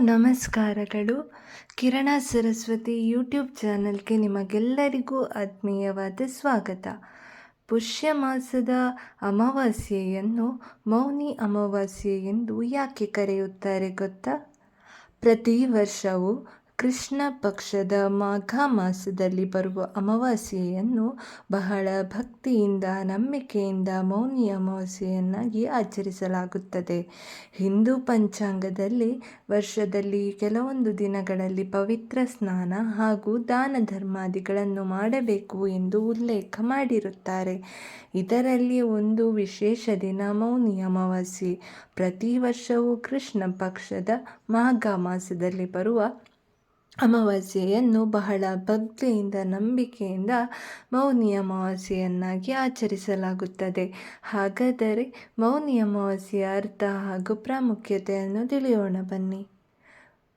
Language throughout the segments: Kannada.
ನಮಸ್ಕಾರಗಳು. ಕಿರಣ ಸರಸ್ವತಿ ಯೂಟ್ಯೂಬ್ ಚಾನಲ್ಗೆ ನಿಮಗೆಲ್ಲರಿಗೂ ಆತ್ಮೀಯವಾದ ಸ್ವಾಗತ. ಪುಷ್ಯ ಮಾಸದ ಅಮಾವಾಸ್ಯೆಯನ್ನು ಮೌನಿ ಅಮಾವಾಸ್ಯೆ ಎಂದು ಯಾಕೆ ಕರೆಯುತ್ತಾರೆ ಗೊತ್ತಾ? ಪ್ರತಿ ವರ್ಷವೂ ಕೃಷ್ಣ ಪಕ್ಷದ ಮಾಘ ಮಾಸದಲ್ಲಿ ಬರುವ ಅಮಾವಾಸ್ಯೆಯನ್ನು ಬಹಳ ಭಕ್ತಿಯಿಂದ, ನಂಬಿಕೆಯಿಂದ ಮೌನಿ ಅಮಾವಾಸ್ಯೆಯನ್ನಾಗಿ ಆಚರಿಸಲಾಗುತ್ತದೆ. ಹಿಂದೂ ಪಂಚಾಂಗದಲ್ಲಿ ವರ್ಷದಲ್ಲಿ ಕೆಲವೊಂದು ದಿನಗಳಲ್ಲಿ ಪವಿತ್ರ ಸ್ನಾನ ಹಾಗೂ ದಾನ ಧರ್ಮಾದಿಗಳನ್ನು ಮಾಡಬೇಕು ಎಂದು ಉಲ್ಲೇಖ ಮಾಡಿರುತ್ತಾರೆ. ಇದರಲ್ಲಿ ಒಂದು ವಿಶೇಷ ದಿನ ಮೌನಿ ಅಮಾವಾಸ್ಯೆ. ಪ್ರತಿ ವರ್ಷವೂ ಕೃಷ್ಣ ಪಕ್ಷದ ಮಾಘ ಮಾಸದಲ್ಲಿ ಬರುವ ಅಮಾವಾಸ್ಯೆಯನ್ನು ಬಹಳ ಭಕ್ತಿಯಿಂದ, ನಂಬಿಕೆಯಿಂದ ಮೌನಿ ಅಮಾವಾಸ್ಯೆಯನ್ನಾಗಿ ಆಚರಿಸಲಾಗುತ್ತದೆ. ಹಾಗಾದರೆ ಮೌನಿ ಅಮಾವಾಸ್ಯೆಯ ಅರ್ಥ ಹಾಗೂ ಪ್ರಾಮುಖ್ಯತೆಯನ್ನು ತಿಳಿಯೋಣ ಬನ್ನಿ.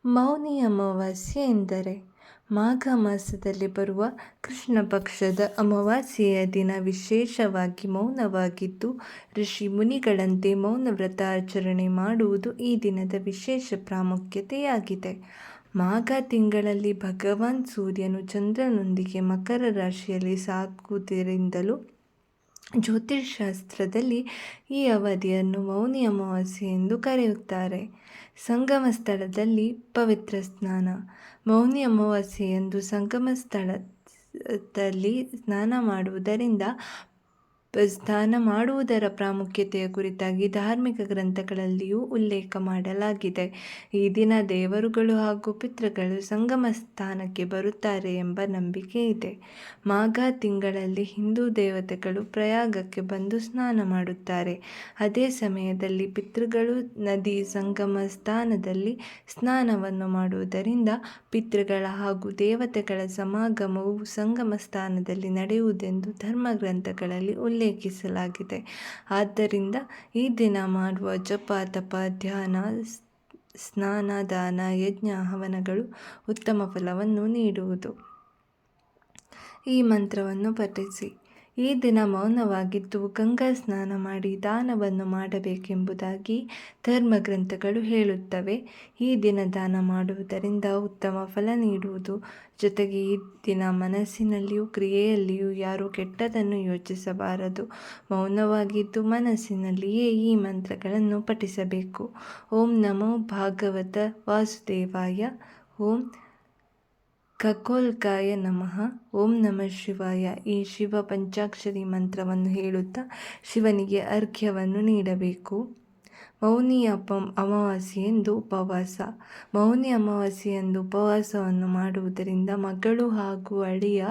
ಮೌನಿ ಅಮಾವಾಸ್ಯೆ ಎಂದರೆ ಮಾಘ ಮಾಸದಲ್ಲಿ ಬರುವ ಕೃಷ್ಣ ಪಕ್ಷದ ಅಮಾವಾಸ್ಯೆಯ ದಿನ ವಿಶೇಷವಾಗಿ ಮೌನವಾಗಿದ್ದು, ಋಷಿ ಮುನಿಗಳಂತೆ ಮೌನ ವ್ರತ ಆಚರಣೆ ಮಾಡುವುದು ಈ ದಿನದ ವಿಶೇಷ ಪ್ರಾಮುಖ್ಯತೆಯಾಗಿದೆ. ಮಾಘ ತಿಂಗಳಲ್ಲಿ ಭಗವಾನ್ ಸೂರ್ಯನು ಚಂದ್ರನೊಂದಿಗೆ ಮಕರ ರಾಶಿಯಲ್ಲಿ ಸಾಗುವುದರಿಂದಲೂ ಜ್ಯೋತಿಷ್ಶಾಸ್ತ್ರದಲ್ಲಿ ಈ ಅವಧಿಯನ್ನು ಮೌನಿ ಅಮಾವಾಸ್ಯೆ ಎಂದು ಕರೆಯುತ್ತಾರೆ. ಸಂಗಮ ಸ್ಥಳದಲ್ಲಿ ಪವಿತ್ರ ಸ್ನಾನ. ಮೌನಿ ಅಮಾವಾಸ್ಯೆಯಂದು ಸಂಗಮ ಸ್ಥಳದಲ್ಲಿ ಸ್ನಾನ ಮಾಡುವುದರಿಂದ ಸ್ನಾನ ಮಾಡುವುದರ ಪ್ರಾಮುಖ್ಯತೆಯ ಕುರಿತಾಗಿ ಧಾರ್ಮಿಕ ಗ್ರಂಥಗಳಲ್ಲಿಯೂ ಉಲ್ಲೇಖ ಮಾಡಲಾಗಿದೆ. ಈ ದಿನ ದೇವರುಗಳು ಹಾಗೂ ಪಿತೃಗಳು ಸಂಗಮ ಸ್ಥಾನಕ್ಕೆ ಬರುತ್ತಾರೆ ಎಂಬ ನಂಬಿಕೆ ಇದೆ. ಮಾಘ ತಿಂಗಳಲ್ಲಿ ಹಿಂದೂ ದೇವತೆಗಳು ಪ್ರಯಾಗಕ್ಕೆ ಬಂದು ಸ್ನಾನ ಮಾಡುತ್ತಾರೆ. ಅದೇ ಸಮಯದಲ್ಲಿ ಪಿತೃಗಳು ನದಿ ಸಂಗಮ ಸ್ಥಾನದಲ್ಲಿ ಸ್ನಾನವನ್ನು ಮಾಡುವುದರಿಂದ ಪಿತೃಗಳ ಹಾಗೂ ದೇವತೆಗಳ ಸಮಾಗಮವು ಸಂಗಮ ಸ್ಥಾನದಲ್ಲಿ ನಡೆಯುವುದೆಂದು ಧರ್ಮಗ್ರಂಥಗಳಲ್ಲಿ ಉಲ್ಲೇಖ ಉಲ್ಲೇಖಿಸಲಾಗಿದೆ. ಆದ್ದರಿಂದ ಈ ದಿನ ಮಾಡುವ ಜಪ ತಪ ಧ್ಯಾನ ಸ್ನಾನ ದಾನ ಯಜ್ಞ, ಹವನಗಳು ಉತ್ತಮ ಫಲವನ್ನು ನೀಡುವುದು. ಈ ಮಂತ್ರವನ್ನು ಪಠಿಸಿ. ಈ ದಿನ ಮೌನವಾಗಿದ್ದು ಗಂಗಾ ಸ್ನಾನ ಮಾಡಿ ದಾನವನ್ನು ಮಾಡಬೇಕೆಂಬುದಾಗಿ ಧರ್ಮಗ್ರಂಥಗಳು ಹೇಳುತ್ತವೆ. ಈ ದಿನ ದಾನ ಮಾಡುವುದರಿಂದ ಉತ್ತಮ ಫಲ ನೀಡುವುದು. ಜೊತೆಗೆ ಈ ದಿನ ಮನಸ್ಸಿನಲ್ಲಿಯೂ ಕ್ರಿಯೆಯಲ್ಲಿಯೂ ಯಾರೂ ಕೆಟ್ಟದನ್ನು ಯೋಚಿಸಬಾರದು. ಮೌನವಾಗಿದ್ದು ಮನಸ್ಸಿನಲ್ಲಿಯೇ ಈ ಮಂತ್ರಗಳನ್ನು ಪಠಿಸಬೇಕು. ಓಂ ನಮೋ ಭಾಗವತ ವಾಸುದೇವಾಯ. ಓಂ ಖಗೋಲ್ಕಾಯ ನಮಃ. ಓಂ ನಮಃ ಶಿವಾಯ. ಈ ಶಿವ ಪಂಚಾಕ್ಷರಿ ಮಂತ್ರವನ್ನು ಹೇಳುತ್ತಾ ಶಿವನಿಗೆ ಅರ್ಘ್ಯವನ್ನು ನೀಡಬೇಕು. ಮೌನಿ ಅಪ ಅಮಾವಾಸ್ಯೆಯೆಂದು ಉಪವಾಸ. ಮೌನಿ ಅಮಾವಾಸ್ಯೆಯೆಂದು ಉಪವಾಸವನ್ನು ಮಾಡುವುದರಿಂದ ಮಗಳು ಹಾಗೂ ಅಳಿಯ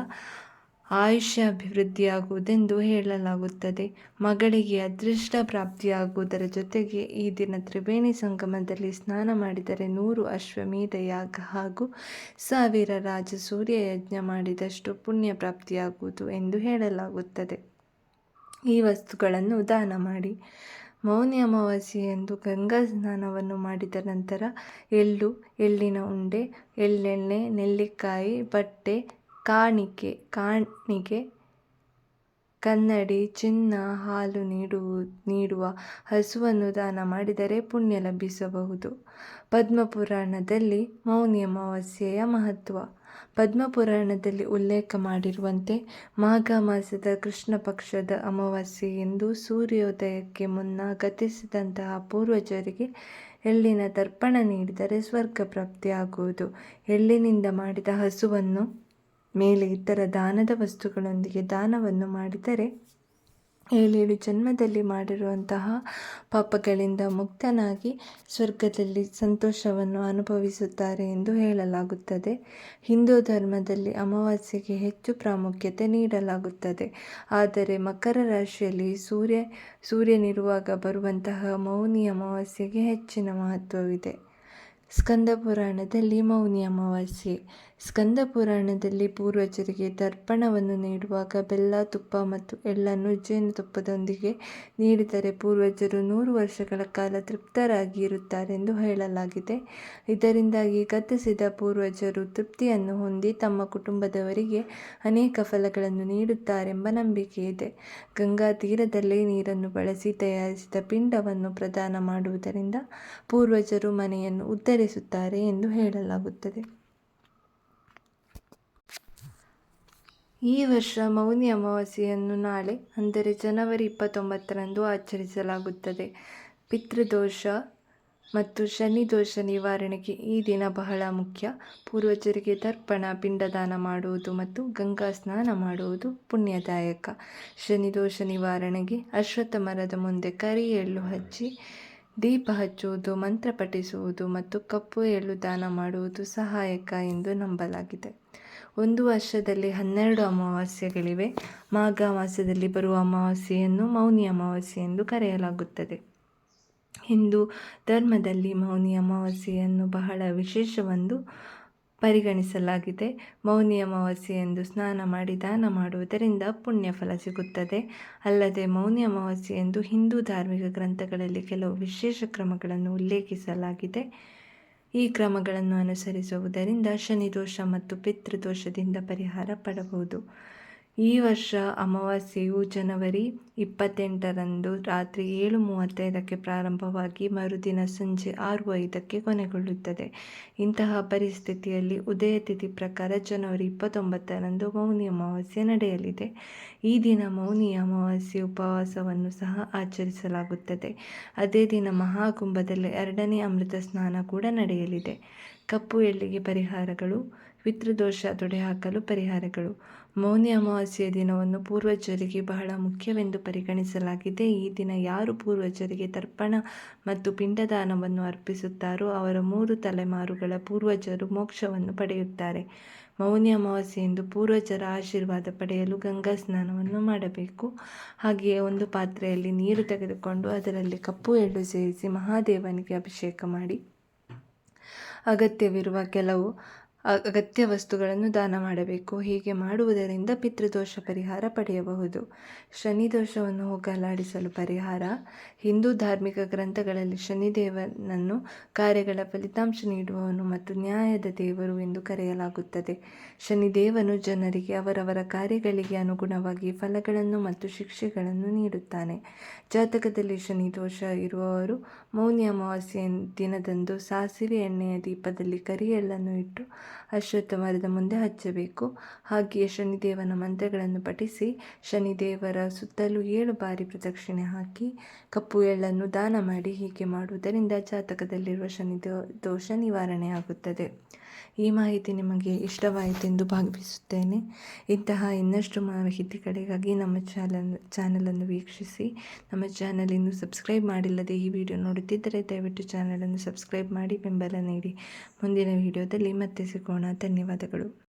ಆಯುಷ್ಯ ಅಭಿವೃದ್ಧಿಯಾಗುವುದೆಂದು ಹೇಳಲಾಗುತ್ತದೆ. ಮಗಳಿಗೆ ಅದೃಷ್ಟ ಪ್ರಾಪ್ತಿಯಾಗುವುದರ ಜೊತೆಗೆ ಈ ದಿನ ತ್ರಿವೇಣಿ ಸಂಗಮದಲ್ಲಿ ಸ್ನಾನ ಮಾಡಿದರೆ ನೂರು ಅಶ್ವಮೇಧ ಯಾಗ ಹಾಗೂ ಸಾವಿರ ರಾಜ ಸೂರ್ಯ ಯಜ್ಞ ಮಾಡಿದಷ್ಟು ಪುಣ್ಯ ಪ್ರಾಪ್ತಿಯಾಗುವುದು ಎಂದು ಹೇಳಲಾಗುತ್ತದೆ. ಈ ವಸ್ತುಗಳನ್ನು ದಾನ ಮಾಡಿ. ಮೌನಿ ಅಮಾವಾಸ್ಯೆಯಂದು ಗಂಗಾ ಸ್ನಾನವನ್ನು ಮಾಡಿದ ನಂತರ ಎಳ್ಳು, ಎಳ್ಳಿನ ಉಂಡೆ, ಎಳ್ಳೆಣ್ಣೆ, ನೆಲ್ಲಿಕಾಯಿ, ಬಟ್ಟೆ ಕಾಣಿಕೆ ಕಾಣಿಕೆ, ಕನ್ನಡಿ, ಚಿನ್ನ, ಹಾಲು ನೀಡುವ ನೀಡುವ ಹಸುವನ್ನು ದಾನ ಮಾಡಿದರೆ ಪುಣ್ಯ ಲಭಿಸಬಹುದು. ಪದ್ಮಪುರಾಣದಲ್ಲಿ ಮೌನಿ ಅಮಾವಾಸ್ಯೆಯ ಮಹತ್ವ. ಪದ್ಮಪುರಾಣದಲ್ಲಿ ಉಲ್ಲೇಖ ಮಾಡಿರುವಂತೆ ಮಾಘ ಮಾಸದ ಕೃಷ್ಣ ಪಕ್ಷದ ಅಮಾವಾಸ್ಯೆ ಎಂದು ಸೂರ್ಯೋದಯಕ್ಕೆ ಮುನ್ನ ಗತಿಸಿದಂತಹ ಪೂರ್ವಜರಿಗೆ ಎಳ್ಳಿನ ತರ್ಪಣ ನೀಡಿದರೆ ಸ್ವರ್ಗ ಪ್ರಾಪ್ತಿಯಾಗುವುದು. ಎಳ್ಳಿನಿಂದ ಮಾಡಿದ ಹಸುವನ್ನು ಮೇಲೆ ಇತರ ದಾನದ ವಸ್ತುಗಳೊಂದಿಗೆ ದಾನವನ್ನು ಮಾಡಿದರೆ ಏಳೇಳು ಜನ್ಮದಲ್ಲಿ ಮಾಡಿರುವಂತಹ ಪಾಪಗಳಿಂದ ಮುಕ್ತನಾಗಿ ಸ್ವರ್ಗದಲ್ಲಿ ಸಂತೋಷವನ್ನು ಅನುಭವಿಸುತ್ತಾರೆ ಎಂದು ಹೇಳಲಾಗುತ್ತದೆ. ಹಿಂದೂ ಧರ್ಮದಲ್ಲಿ ಅಮಾವಾಸ್ಯೆಗೆ ಹೆಚ್ಚು ಪ್ರಾಮುಖ್ಯತೆ ನೀಡಲಾಗುತ್ತದೆ. ಆದರೆ ಮಕರ ರಾಶಿಯಲ್ಲಿ ಸೂರ್ಯ ಸೂರ್ಯನಿರುವಾಗ ಬರುವಂತಹ ಮೌನಿ ಅಮಾವಾಸ್ಯೆಗೆ ಹೆಚ್ಚಿನ ಮಹತ್ವವಿದೆ. ಸ್ಕಂದ ಪುರಾಣದಲ್ಲಿ ಮೌನಿ ಅಮಾವಾಸ್ಯೆ ಸ್ಕಂದ ಪುರಾಣದಲ್ಲಿ ಪೂರ್ವಜರಿಗೆ ತರ್ಪಣವನ್ನು ನೀಡುವಾಗ ಬೆಲ್ಲ, ತುಪ್ಪ ಮತ್ತು ಎಳ್ಳನ್ನು ಜೇನುತುಪ್ಪದೊಂದಿಗೆ ನೀಡಿದರೆ ಪೂರ್ವಜರು ನೂರು ವರ್ಷಗಳ ಕಾಲ ತೃಪ್ತರಾಗಿ ಇರುತ್ತಾರೆಂದು ಹೇಳಲಾಗಿದೆ. ಇದರಿಂದಾಗಿ ಕತ್ತಿಸಿದ ಪೂರ್ವಜರು ತೃಪ್ತಿಯನ್ನು ಹೊಂದಿ ತಮ್ಮ ಕುಟುಂಬದವರಿಗೆ ಅನೇಕ ಫಲಗಳನ್ನು ನೀಡುತ್ತಾರೆಂಬ ನಂಬಿಕೆ ಇದೆ. ಗಂಗಾ ತೀರದಲ್ಲಿ ನೀರನ್ನು ಬಳಸಿ ತಯಾರಿಸಿದ ಪಿಂಡವನ್ನು ಪ್ರದಾನ ಮಾಡುವುದರಿಂದ ಪೂರ್ವಜರು ಮನೆಯನ್ನು ಉದ್ಧರಿಸುತ್ತಾರೆ ಎಂದು ಹೇಳಲಾಗುತ್ತದೆ. ಈ ವರ್ಷ ಮೌನಿ ಅಮಾವಾಸ್ಯೆಯನ್ನು ನಾಳೆ, ಅಂದರೆ ಜನವರಿ ಇಪ್ಪತ್ತೊಂಬತ್ತರಂದು ಆಚರಿಸಲಾಗುತ್ತದೆ. ಪಿತೃದೋಷ ಮತ್ತು ಶನಿ ದೋಷ ನಿವಾರಣೆಗೆ ಈ ದಿನ ಬಹಳ ಮುಖ್ಯ. ಪೂರ್ವಜರಿಗೆ ತರ್ಪಣ ಪಿಂಡದಾನ ಮಾಡುವುದು ಮತ್ತು ಗಂಗಾ ಸ್ನಾನ ಮಾಡುವುದು ಪುಣ್ಯದಾಯಕ. ಶನಿ ದೋಷ ನಿವಾರಣೆಗೆ ಅಶ್ವತ್ಥ ಮರದ ಮುಂದೆ ಕರಿ ಎಳ್ಳು ಹಚ್ಚಿ ದೀಪ ಹಚ್ಚುವುದು, ಮಂತ್ರ ಪಠಿಸುವುದು ಮತ್ತು ಕಪ್ಪು ಎಳ್ಳು ದಾನ ಮಾಡುವುದು ಸಹಾಯಕ ಎಂದು ನಂಬಲಾಗಿದೆ. ಒಂದು ವರ್ಷದಲ್ಲಿ ಹನ್ನೆರಡು ಅಮಾವಾಸ್ಯೆಗಳಿವೆ. ಮಾಘ ಮಾಸದಲ್ಲಿ ಬರುವ ಅಮಾವಾಸ್ಯೆಯನ್ನು ಮೌನಿ ಅಮಾವಾಸ್ಯೆ ಎಂದು ಕರೆಯಲಾಗುತ್ತದೆ. ಹಿಂದೂ ಧರ್ಮದಲ್ಲಿ ಮೌನಿ ಅಮಾವಾಸ್ಯೆಯನ್ನು ಬಹಳ ವಿಶೇಷವೆಂದು ಪರಿಗಣಿಸಲಾಗಿದೆ. ಮೌನಿ ಅಮಾವಾಸ್ಯೆಯಂದು ಸ್ನಾನ ಮಾಡಿ ದಾನ ಮಾಡುವುದರಿಂದ ಪುಣ್ಯ ಫಲ ಸಿಗುತ್ತದೆ. ಅಲ್ಲದೆ ಮೌನಿ ಅಮಾವಾಸ್ಯೆಯಂದು ಹಿಂದೂ ಧಾರ್ಮಿಕ ಗ್ರಂಥಗಳಲ್ಲಿ ಕೆಲವು ವಿಶೇಷ ಕ್ರಮಗಳನ್ನು ಉಲ್ಲೇಖಿಸಲಾಗಿದೆ. ಈ ಕ್ರಮಗಳನ್ನು ಅನುಸರಿಸುವುದರಿಂದ ಶನಿದೋಷ ಮತ್ತು ಪಿತೃದೋಷದಿಂದ ಪರಿಹಾರ ಪಡಬಹುದು. ಈ ವರ್ಷ ಅಮಾವಾಸ್ಯೆಯು ಜನವರಿ ಇಪ್ಪತ್ತೆಂಟರಂದು ರಾತ್ರಿ ಏಳು ಮೂವತ್ತೈದಕ್ಕೆ ಪ್ರಾರಂಭವಾಗಿ ಮರುದಿನ ಸಂಜೆ ಆರು ಐದಕ್ಕೆ ಕೊನೆಗೊಳ್ಳುತ್ತದೆ. ಇಂತಹ ಪರಿಸ್ಥಿತಿಯಲ್ಲಿ ಉದಯ ತಿಥಿ ಪ್ರಕಾರ ಜನವರಿ ಇಪ್ಪತ್ತೊಂಬತ್ತರಂದು ಮೌನಿ ಅಮಾವಾಸ್ಯೆ ನಡೆಯಲಿದೆ. ಈ ದಿನ ಮೌನಿ ಅಮಾವಾಸ್ಯೆ ಉಪವಾಸವನ್ನು ಸಹ ಆಚರಿಸಲಾಗುತ್ತದೆ. ಅದೇ ದಿನ ಮಹಾಕುಂಭದಲ್ಲಿ ಎರಡನೇ ಅಮೃತ ಸ್ನಾನ ಕೂಡ ನಡೆಯಲಿದೆ. ಕಪ್ಪು ಎಳ್ಳಿಗೆ ಪರಿಹಾರಗಳು, ಪಿತೃದೋಷ ತೊಡೆಹಾಕಲು ಪರಿಹಾರಗಳು ಮೌನಿ ಅಮಾವಾಸ್ಯೆಯ ದಿನವನ್ನು ಪೂರ್ವಜರಿಗೆ ಬಹಳ ಮುಖ್ಯವೆಂದು ಪರಿಗಣಿಸಲಾಗಿದೆ. ಈ ದಿನ ಯಾರು ಪೂರ್ವಜರಿಗೆ ತರ್ಪಣ ಮತ್ತು ಪಿಂಡದಾನವನ್ನು ಅರ್ಪಿಸುತ್ತಾರೋ ಅವರ ಮೂರು ತಲೆಮಾರುಗಳ ಪೂರ್ವಜರು ಮೋಕ್ಷವನ್ನು ಪಡೆಯುತ್ತಾರೆ. ಮೌನಿ ಅಮಾವಾಸ್ಯೆಯೆಂದು ಪೂರ್ವಜರ ಆಶೀರ್ವಾದ ಪಡೆಯಲು ಗಂಗಾ ಸ್ನಾನವನ್ನು ಮಾಡಬೇಕು. ಹಾಗೆಯೇ ಒಂದು ಪಾತ್ರೆಯಲ್ಲಿ ನೀರು ತೆಗೆದುಕೊಂಡು ಅದರಲ್ಲಿ ಕಪ್ಪು ಎಳ್ಳು ಸೇರಿಸಿ ಮಹಾದೇವನಿಗೆ ಅಭಿಷೇಕ ಮಾಡಿ. ಅಗತ್ಯವಿರುವ ಕೆಲವು ಅಗತ್ಯ ವಸ್ತುಗಳನ್ನು ದಾನ ಮಾಡಬೇಕು. ಹೀಗೆ ಮಾಡುವುದರಿಂದ ಪಿತೃದೋಷ ಪರಿಹಾರ ಪಡೆಯಬಹುದು. ಶನಿದೋಷವನ್ನು ಹೋಗಲಾಡಿಸಲು ಪರಿಹಾರ. ಹಿಂದೂ ಧಾರ್ಮಿಕ ಗ್ರಂಥಗಳಲ್ಲಿ ಶನಿದೇವನನ್ನು ಕಾರ್ಯಗಳ ಫಲಿತಾಂಶ ನೀಡುವವನು ಮತ್ತು ನ್ಯಾಯದ ದೇವರು ಎಂದು ಕರೆಯಲಾಗುತ್ತದೆ. ಶನಿದೇವನು ಜನರಿಗೆ ಅವರವರ ಕಾರ್ಯಗಳಿಗೆ ಅನುಗುಣವಾಗಿ ಫಲಗಳನ್ನು ಮತ್ತು ಶಿಕ್ಷೆಗಳನ್ನು ನೀಡುತ್ತಾನೆ. ಜಾತಕದಲ್ಲಿ ಶನಿ ದೋಷ ಇರುವವರು ಮೌನಿ ಅಮಾವಾಸ್ಯ ದಿನದಂದು ಸಾಸಿವೆ ಎಣ್ಣೆಯ ದೀಪದಲ್ಲಿ ಕರಿಯೆಳ್ಳನ್ನು ಇಟ್ಟು ಅಶ್ವತ್ಥ ಮರದ ಮುಂದೆ ಹಚ್ಚಬೇಕು. ಹಾಗೆಯೇ ಶನಿದೇವನ ಮಂತ್ರಗಳನ್ನು ಪಠಿಸಿ ಶನಿದೇವರ ಸುತ್ತಲೂ ಏಳು ಬಾರಿ ಪ್ರದಕ್ಷಿಣೆ ಹಾಕಿ ಕಪ್ಪು ಎಳ್ಳನ್ನು ದಾನ ಮಾಡಿ ಹೀಗೆ ಮಾಡುವುದರಿಂದ ಜಾತಕದಲ್ಲಿರುವ ಶನಿ ದೋಷ ನಿವಾರಣೆಯಾಗುತ್ತದೆ. ಈ ಮಾಹಿತಿ ನಿಮಗೆ ಇಷ್ಟವಾಯಿತೆಂದು ಭಾವಿಸುತ್ತೇನೆ. ಇಂತಹ ಇನ್ನಷ್ಟು ಮಾಹಿತಿಗಳಿಗಾಗಿ ನಮ್ಮ ಚಾನಲ್ ಚಾನಲನ್ನು ವೀಕ್ಷಿಸಿ. ನಮ್ಮ ಚಾನಲ್ ಇನ್ನೂ ಸಬ್ಸ್ಕ್ರೈಬ್ ಮಾಡಿಲ್ಲದೆ ಈ ವಿಡಿಯೋ ನೋಡುತ್ತಿದ್ದರೆ ದಯವಿಟ್ಟು ಚಾನಲನ್ನು ಸಬ್ಸ್ಕ್ರೈಬ್ ಮಾಡಿ ಬೆಂಬಲ ನೀಡಿ. ಮುಂದಿನ ವಿಡಿಯೋದಲ್ಲಿ ಮತ್ತೆ ಸಿಗೋಣ ಧನ್ಯವಾದಗಳು.